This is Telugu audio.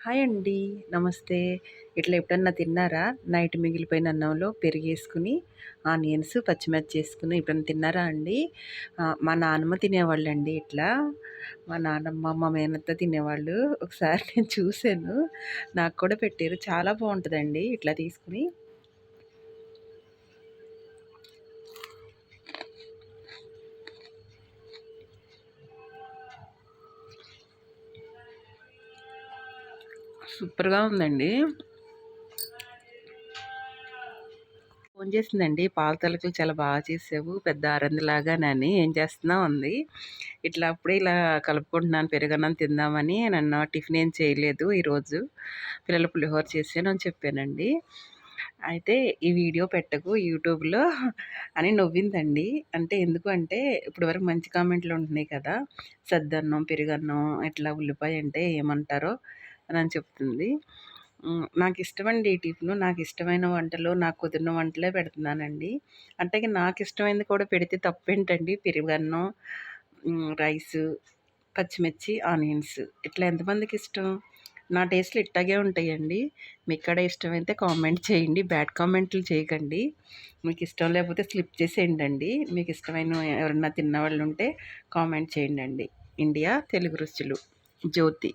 హాయ్ అండి. నమస్తే. ఇట్లా ఎప్పుడన్నా తిన్నారా? నైట్ మిగిలిపోయిన అన్నంలో పెరిగేసుకుని ఆనియన్స్ పచ్చిమిర్చి వేసుకుని ఎప్పుడన్నా తిన్నారా అండి? మా నాన్నమ్మ తినేవాళ్ళు అండి ఇట్లా. మా నాన్నమ్మ మా మేనత్త తినేవాళ్ళు. ఒకసారి నేను చూశాను. నాకు కూడా పెట్టారు. చాలా బాగుంటుందండి. ఇట్లా తీసుకుని సూపర్గా ఉందండి. ఫోన్ చేసిందండి పాల తలకలు చాలా బాగా చేసావు పెద్ద ఆరందిలాగా నని ఏం చేస్తున్నావు ఉంది. ఇట్లా అప్పుడే ఇలా కలుపుకుంటున్నాను పెరుగన్నం తిందామని నన్ను టిఫిన్ ఏం చేయలేదు ఈరోజు. పిల్లల పులిహోర చేసాను అని చెప్పానండి. అయితే ఈ వీడియో పెట్టకు యూట్యూబ్లో అని నవ్విందండి. అంటే ఎందుకు అంటే ఇప్పుడు వరకు మంచి కామెంట్లు ఉంటున్నాయి కదా. సద్దన్నం పెరుగన్నం ఇట్లా ఉల్లిపాయ అంటే ఏమంటారో అని చెప్తుంది నాకు ఇష్టమండి ఈ టిఫిను. నాకిష్టమైన వంటలు, నాకు కుదిరిన వంటలే పెడుతున్నానండి. అంటే నాకు ఇష్టమైనది కూడా పెడితే తప్పేంటండి? పెరుగన్నం, హ్మ్, రైసు, పచ్చిమిర్చి, ఆనియన్స్ ఇట్లా ఎంతమందికి ఇష్టం నా టేస్ట్‌లు ఇట్టాగే ఉంటాయండి. మీకు కూడా ఇష్టమైతే కామెంట్ చేయండి. బ్యాడ్ కామెంట్లు చేయకండి. మీకు ఇష్టం లేకపోతే స్లిప్ చేసేయండి మీకు ఇష్టమైన ఎవరన్నా తిన్న వాళ్ళు ఉంటే కామెంట్ చేయండండి. ఇండియా తెలుగు రుచులు. జ్యోతి.